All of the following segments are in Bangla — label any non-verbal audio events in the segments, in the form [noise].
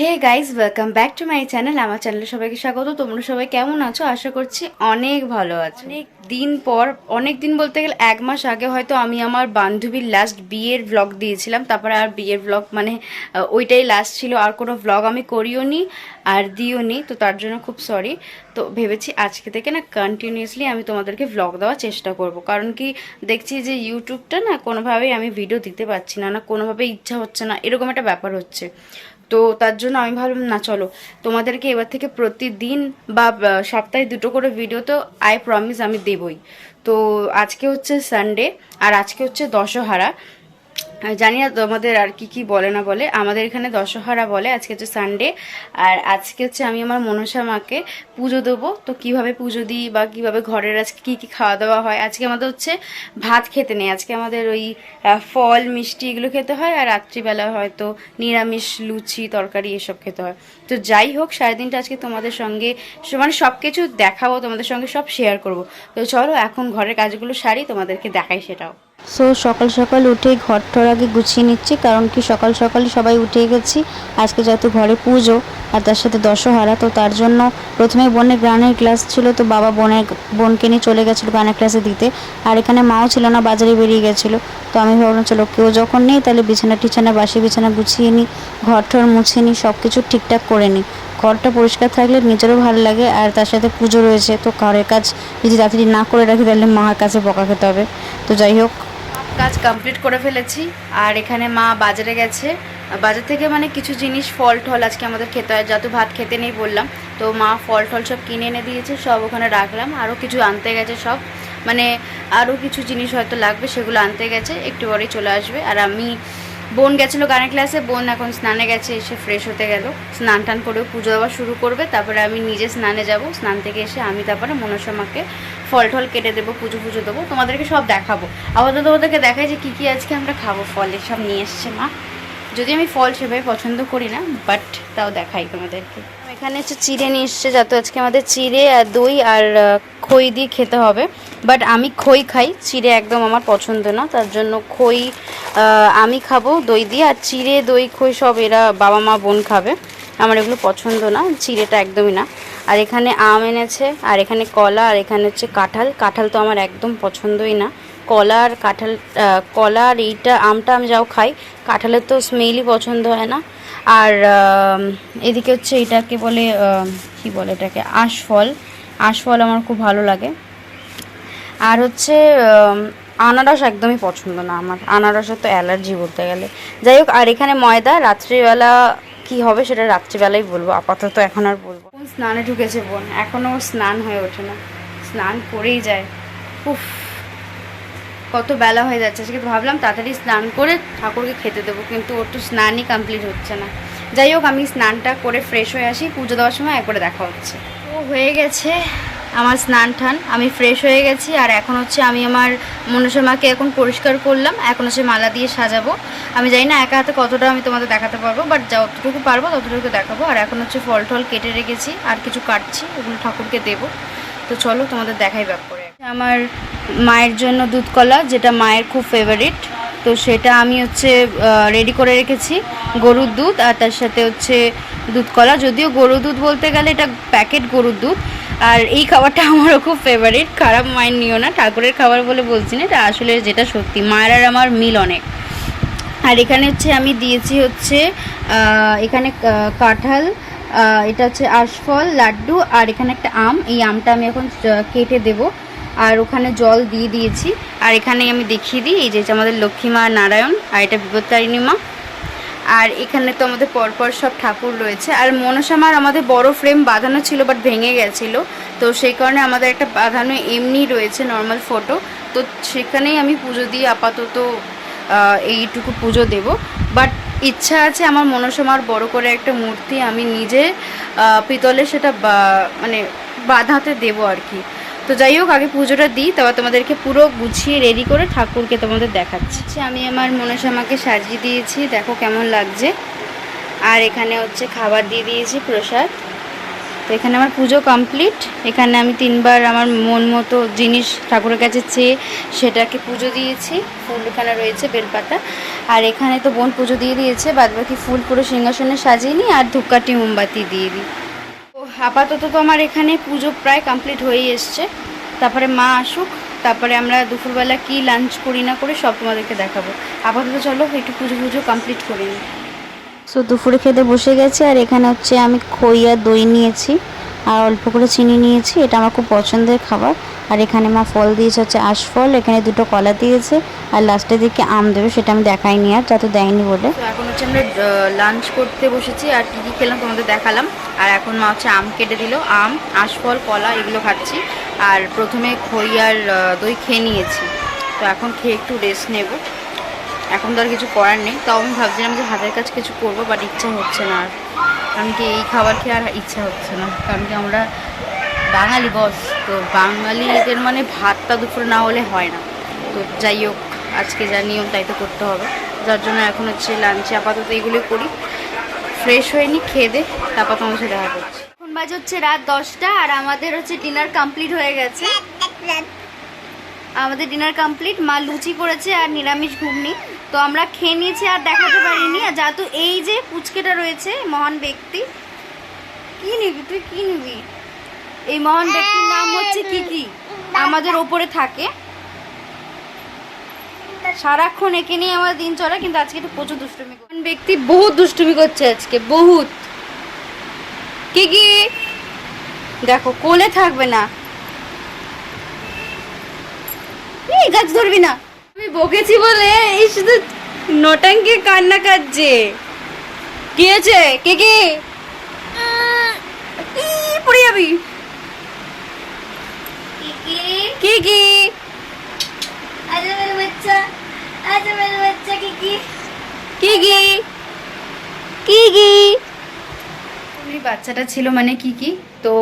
Hey guys welcome back to my channel আমার চ্যানেলে সবাইকে স্বাগত। তোমরা সবাই কেমন আছো? আশা করছি অনেক ভালো আছো। অনেক দিন পর অনেক দিন বলতে গেলে এক মাস আগে হয়তো আমি আমার বান্ধবীর লাস্ট বিয়ের ব্লগ দিয়েছিলাম। তারপরে আর বিয়ের ব্লগ মানে ওইটাই লাস্ট ছিল। আর কোনো ব্লগ আমি করিও নি আর দিও নি তো তার জন্য খুব সরি তো ভেবেছি আজকে থেকে না কন্টিনিউয়াসলি আমি তোমাদেরকে ব্লগ দেওয়ার চেষ্টা করব। কারণ কি দেখছি যে ইউটিউবটা না কোনোভাবেই আমি ভিডিও দিতে পারছি না না কোনোভাবে ইচ্ছা হচ্ছে না। এরকম একটা ব্যাপার হচ্ছে। তো তার জন্য আমি ভাবলাম, না, চলো। তোমাদেরকে এবার থেকে প্রতিদিন বা সপ্তাহে দুটো করে ভিডিও তো আই প্রমিস আমি দেবই। তো আজকে হচ্ছে সানডে আর আজকে হচ্ছে দশহারা। জানি না তোমাদের আর কি কি বলে না বলে। আমাদের এখানে দশহরা বলে, আজকে হচ্ছে সানডে আর আজকে হচ্ছে আমি আমার মনসা মাকে পুজো দেবো। তো কীভাবে পুজো দিই বা কীভাবে ঘরের আজকে কি কি খাওয়া দাওয়া হয়? আজকে আমাদের হচ্ছে ভাত খেতে নেই। আজকে আমাদের ওই ফল, মিষ্টি এগুলো খেতে হয় আর রাত্রিবেলা হয়তো নিরামিষ, লুচি, তরকারি এসব খেতে হয়। তো যাই হোক, সারাদিনটা আজকে তোমাদের সঙ্গে মানে সব কিছু দেখাবো, তোমাদের সঙ্গে সব শেয়ার করব। তো চলো এখন ঘরের কাজগুলো সারি, তোমাদেরকে দেখাই সেটাও। সো সকাল সকাল উঠে ঘর টর আগে গুছিয়ে নিচ্ছি, কারণ কি সকাল সকাল সবাই উঠে গেছি। আজকে যেহেতু ঘরে পুজো, আর তার সাথে দশহারা, তো তার জন্য প্রথমে বোনের গানের ক্লাস ছিল, তো বাবা বোনের, বোনকে নিয়ে চলে গেছিল গানের ক্লাসে দিতে। আর এখানে মাও ছিল না, বাজারে বেরিয়ে গেছিল। তো আমি ভাবলাম, চলো কেউ যখন নেই, তাহলে বিছানা টিছানা, বাসি বিছানা গুছিয়ে নিই ঘর টর মুছে নিই সব কিছু ঠিকঠাক করে নিই ঘরটা পরিষ্কার থাকলে নিজেরও ভালো লাগে, আর তার সাথে পুজো রয়েছে, তো ঘরের কাজ যদি তাড়াতাড়ি না করে রাখি, তাহলে মার কাছে বকা খেতে হবে। তো যাই হোক কাজ কমপ্লিট করে ফেলেছি। আর এখানে মা বাজারে গেছে। বাজার থেকে মানে কিছু জিনিস, ফল টল আজকে আমাদের খেতে হয়। যত ভাত খেতে নেই বললাম। তো মা ফল টল সব কিনে এনে দিয়েছে, সব ওখানে রাখলাম। আরও কিছু আনতে গেছে সব। মানে আরও কিছু জিনিস হয়তো লাগবে, সেগুলো আনতে গেছে। একটু পরেই চলে আসবে। আর আমি বোন গেছিল গানের ক্লাসে বোন এখন স্নানে গেছে, এসে ফ্রেশ হতে গেল। স্নান টান করে পুজো দেওয়া শুরু করবে, তারপরে আমি নিজে স্নানে যাব। স্নান থেকে এসে আমি তারপরে মনসা মাকে ফল টল কেটে দেবো, পুজো পুজো দেবো, তোমাদেরকে সব দেখাবো। আপাতত তোমাদেরকে দেখাই যে কী কী আজকে আমরা খাব, ফল সব নিয়ে এসছে মা। যদি আমি ফল সেভাবে পছন্দ করি না বাট তাও দেখাই তোমাদেরকে। এখানে হচ্ছে চিড়ে নিয়ে এসছে যাতে আজকে আমাদের চিড়ে আর দই আর খই দিয়ে খেতে হবে। বাট আমি খই খাই, চিড়ে একদম আমার পছন্দ না, তার জন্য খই আমি খাব দই দিয়ে আর চিড়ে, দই, খই সব এরা বাবা মা, বোন খাবে। আমার এগুলো পছন্দ না, চিড়েটা একদমই না। আর এখানে আম এনেছে, আর এখানে কলা, আর এখানে হচ্ছে কাঁঠাল। কাঁঠাল তো আমার একদম পছন্দই না। কলা আর কাঁঠাল কলা আর এইটা আমটা আমি যাও খাই, কাঁঠালের তো স্মেলই পছন্দ হয় না। আর এদিকে হচ্ছে এটাকে বলে কি বলে এটাকে, আশফল। আশফল আমার খুব ভালো লাগে। আর হচ্ছে আনারস একদমই পছন্দ না আমার। আনারসের তো অ্যালার্জি বলতে গেলে। যাই হোক, আর এখানে ময়দা, রাত্রিবেলা কি হবে সেটা রাত্রিবেলাই বলব। আপাতত এখন আর বলব স্নানে ঢুকেছে বোন। এখনও স্নান হয়ে ওঠে না। স্নান করেই যায়। উফ, কত বেলা হয়ে যাচ্ছে। আজকে ভাবলাম তাড়াতাড়ি স্নান করে ঠাকুরকে খেতে দেবো, কিন্তু ওর তো স্নানই কমপ্লিট হচ্ছে না। যাই হোক, আমি স্নানটা করে ফ্রেশ হয়ে আসি। পুজো দেওয়ার সময় একবারে দেখা হচ্ছে। ও হয়ে গেছে। আমার স্নান টান আমি ফ্রেশ হয়ে গেছি আর এখন হচ্ছে আমি আমার মনসামাকে এখন পরিষ্কার করলাম, এখন হচ্ছে মালা দিয়ে সাজাবো। আমি জানি না একা হাতে কতটা আমি তোমাদের দেখাতে পারব বাট যতটুকু পারব ততটুকু দেখাবো। আর এখন হচ্ছে ফল টল কেটে রেখেছি, আর কিছু কাটছি ওগুলো ঠাকুরকে দেবো। তো চলো তোমাদের দেখাই ব্যাক করে। আমার মায়ের জন্য দুধ কলা যেটা মায়ের খুব ফেভারিট তো সেটা আমি হচ্ছে রেডি করে রেখেছি। গরুর দুধ আর তার সাথে হচ্ছে দুধ কলা। যদিও গরুর দুধ বলতে গেলে এটা প্যাকেট গরুর দুধ। আর এই খাবারটা [laughs] আমারও খুব ফেভারিট খারাপ মায়ের নিও না, ঠাকুরের খাবার বলে বলছি না, এটা আসলে যেটা সত্যি, মায়ের আর আমার মিল অনেক। আর এখানে হচ্ছে আমি দিয়েছি হচ্ছে এখানে কাঁঠাল এটা হচ্ছে আশফল, লাড্ডু আর এখানে একটা আম। এই আমটা আমি এখন কেটে দেব। আর ওখানে জল দিয়ে দিয়েছি। আর এখানে আমি দেখিয়ে দিই, এই যে আমাদের লক্ষ্মী মা নারায়ণ আর এটা বিপত্তারিণী মা। আর এখানে তো আমাদের পরপর সব ঠাকুর রয়েছে। আর মনসামার আমাদের বড় ফ্রেম বাঁধানো ছিল বাট ভেঙে গেছিল। তো সেই কারণে আমাদের একটা বাঁধানো এমনি রয়েছে নর্মাল ফটো তো সেখানেই আমি পুজো দিয়ে আপাতত এইটুকু পুজো দেব। বাট ইচ্ছা আছে আমার মনসামার বড় করে একটা মূর্তি আমি নিজে পিতলে সেটা মানে বাঁধাতে দেবো আর কি। তো যাই হোক আগে পুজোটা দিই তারপর তোমাদেরকে পুরো গুছিয়ে রেডি করে ঠাকুরকে তোমাদের দেখাচ্ছি। আচ্ছা, আমি আমার মনসামাকে সাজিয়ে দিয়েছি দেখো কেমন লাগছে। আর এখানে হচ্ছে খাবার দিয়ে দিয়েছি প্রসাদ। তো এখানে আমার পুজো কমপ্লিট এখানে আমি তিনবার আমার মন মতো জিনিস ঠাকুরের কাছে চেয়ে সেটাকে পুজো দিয়েছি। ফুল এখানে রয়েছে বেলপাতা। আর এখানে তো বোন পুজো দিয়ে দিয়েছে বাদ বাকি ফুল পুরো সিংহাসনে সাজিয়ে নিই আর ধূপকাঠি মোমবাতি দিয়ে দিই। আপাতত তো আমার এখানে পুজো প্রায় কমপ্লিট হয়েই এসছে। তারপরে মা আসুক তারপরে আমরা দুপুরবেলা কি লাঞ্চ করি না করি সব তোমাদেরকে দেখাবো। আপাতত চলো একটু পুজো পুজো কমপ্লিট করে নিই। সো দুপুরে খেতে বসে গেছে আর এখানে হচ্ছে আমি খই আর দই নিয়েছি আর অল্প করে চিনি নিয়েছি এটা আমার খুব পছন্দের খাবার। আর এখানে মা ফল দিয়েছে হচ্ছে আশফল এখানে দুটো কলা দিয়েছে আর লাস্টের দিকে আম দেবে সেটা আমি দেখাইনি আর যত দেয়নি বলে। এখন হচ্ছে আমরা লাঞ্চ করতে বসেছি আর কী কী খেলাম তোমাদের দেখালাম। আর এখন মা হচ্ছে আম কেটে দিল, আম আশফল কলা, এগুলো খাচ্ছি। আর প্রথমে খই আর দই খেয়ে নিয়েছি। তো এখন খেয়ে একটু রেস্ট নেব। এখন তো আর কিছু করার নেই। তাও আমি ভাবছিলাম যে হাতের কাজ কিছু করব বাট ইচ্ছা হচ্ছে না আর। কারণ কি এই খাবার খেয়ে আর ইচ্ছা হচ্ছে না। কারণ কি আমরা বাঙালি বস তো বাঙালিদের মানে ভাতটা দুপুরে না হলে হয় না। তো যাই হোক, আজকে যা নিয়ম তাই তো করতে হবে। যার জন্য এখন হচ্ছে লাঞ্চে আপাতত এগুলো করি। ফ্রেশ হয়ে নি খেয়ে দে, তারপর তোমার সাথে দেখা করছি। এখন বাজে হচ্ছে রাত দশটা, আর আমাদের হচ্ছে ডিনার কমপ্লিট হয়ে গেছে। আমাদের ডিনার কমপ্লিট মা লুচি করেছে আর নিরামিষ ঘুগনি। তো আমরা খেয়ে নিয়েছি আর দেখাতে পারিনি, আর যেহেতু এই যে পুচকেটা রয়েছে, মহান ব্যক্তি। কি নিবি তুই, কি নিবি? এই মহান ব্যক্তির নাম হচ্ছে কি কি? আমাদের ওপরে থাকে। সারাক্ষণ একে নিয়ে আমার দিন চলে কিন্তু আজকে একটু প্রচুর দুষ্টুমি ব্যক্তি বহুত দুষ্টুমি করছে আজকে বহুত। কি কি? দেখো কোলে থাকবে না। এই গাছ ধরবি না। আমি বকেছি বলে এই শুধু নটাঙ্কে কান্না কাটছে। কি আছে কে কে? পড়ে যাবি। কি কি? মেরে বাচ্চা আরে বাচ্চা। কি কি? কি কি? কি কি? এই বাচ্চাটা ছিল মানে কি কি? তো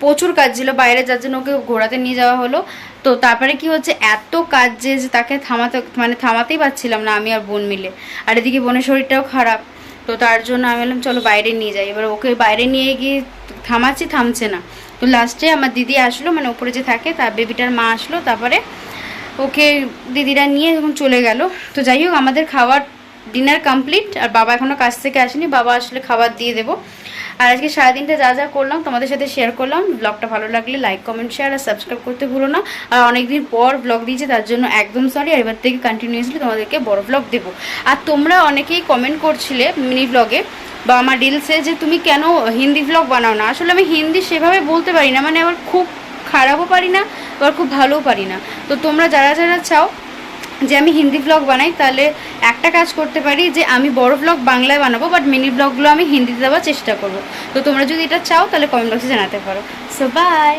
প্রচুর কাজ ছিল বাইরে যার জন্য ওকে ঘোরাতে নিয়ে যাওয়া হলো। তো তারপরে কি হচ্ছে এত কাজ যে যে তাকে থামাতে মানে থামাতেই পারছিলাম না আমি আর বোন মিলে। আর এদিকে বোনের শরীরটাও খারাপ। তো তার জন্য আমি বললাম চলো বাইরে নিয়ে যাই। এবার ওকে বাইরে নিয়ে গিয়ে থামাচ্ছি থামছে না। তো লাস্টে আমার দিদি আসলো মানে উপরে যে থাকে তার বেবিটার মা আসলো তারপরে ওকে দিদিরা নিয়ে যখন চলে গেল। তো যাই হোক, আমাদের খাবার ডিনার কমপ্লিট আর বাবা এখনও কাছ থেকে আসেনি, বাবা আসলে খাবার দিয়ে দেবো। আর আজকে সারাদিনটা যা যা করলাম, তোমাদের সাথে শেয়ার করলাম। ব্লগটা ভালো লাগলে লাইক কমেন্ট শেয়ার আর সাবস্ক্রাইব করতে ভুলো না। আর অনেকদিন পর ব্লগ দিয়েছে, তার জন্য একদম সরি আর এবার থেকে কন্টিনিউয়াসলি তোমাদেরকে বড় ব্লগ দেবো। আর তোমরা অনেকেই কমেন্ট করছিলে মিনি ব্লগে বা আমার রিলসে যে তুমি কেন হিন্দি ব্লগ বানাও না? আসলে আমি হিন্দি সেভাবে বলতে পারি না মানে আবার খুব খারাপও পারি না, আবার খুব ভালোও পারি না। তো তোমরা যারা যারা চাও যে আমি হিন্দি ব্লগ বানাই, তাহলে একটা কাজ করতে পারি যে আমি বড় ব্লগ বাংলায় বানাবো বাট মিনি ব্লগগুলো আমি হিন্দিতে দেওয়ার চেষ্টা করব। তো তোমরা যদি এটা চাও, তাহলে কমেন্ট বক্সে জানাতে পারো। So by